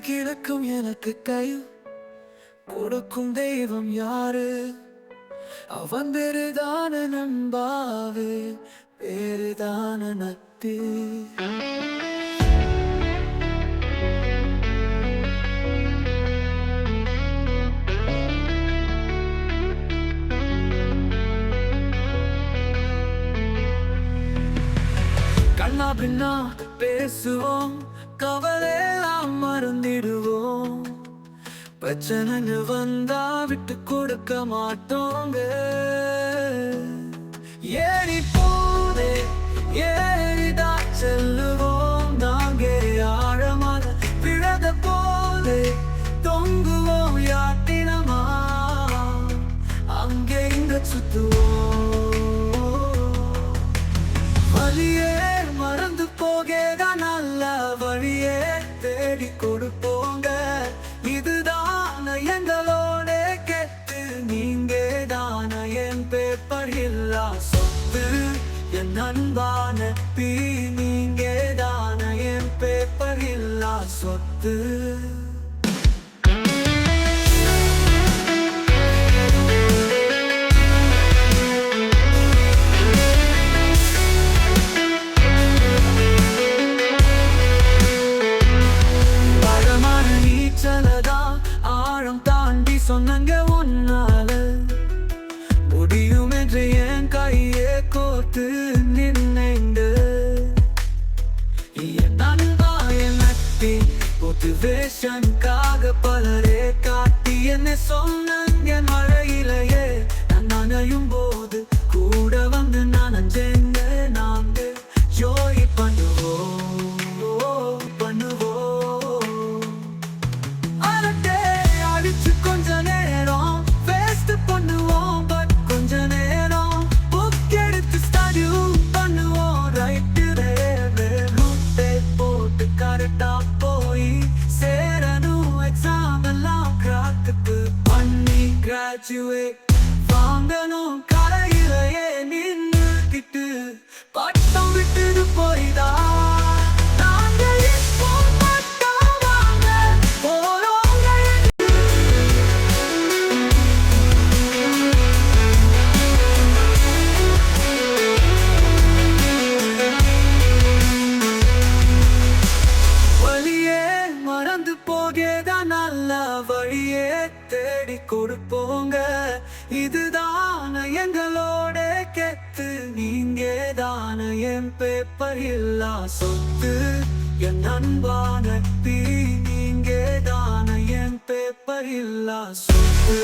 கிடக்கும் எனக்கு கை. கொடுக்கும் தெய்வம் யாரு? அவன் பெருதான நண்பாவு பெருதான நட்பு. கண்ணா பின்னா பேசுவோம் கவலையெல்லாம் மருந்து பிரச்சனைன்னு வந்தா விட்டு கொடுக்க மாட்டோங்க. ஏறி போதே ஏறிதா செல்லுவோம் நாங்க. ஆழமாக பிழத போதே தொங்குவோம் யாட்டினமா. அங்கே இங்க சுத்துவோம். வழியே மறந்து போகேத நல்ல வழியே. தேடி கொடுப்போம். இல்லா சொத்து. என் அன்பான பீ நீங்கே தான என் பேப்பர் இல்லா சொத்து. சொன்னங்க உன்னால. மோட்டிவேஷனுக்காக பலரே காட்டி என்ன சொன்னாங்க மழையிலேயே கிராஜுவேட் வாங்கணும் நல்ல வழியே தேடி கொடுப்போங்க. இதுதான எங்களோட கெத்து. நீங்க தான என் பேப்பர் இல்லா சொத்து. என் அன்பான தீ நீங்க தான என் பேப்பர் இல்லா சொத்து.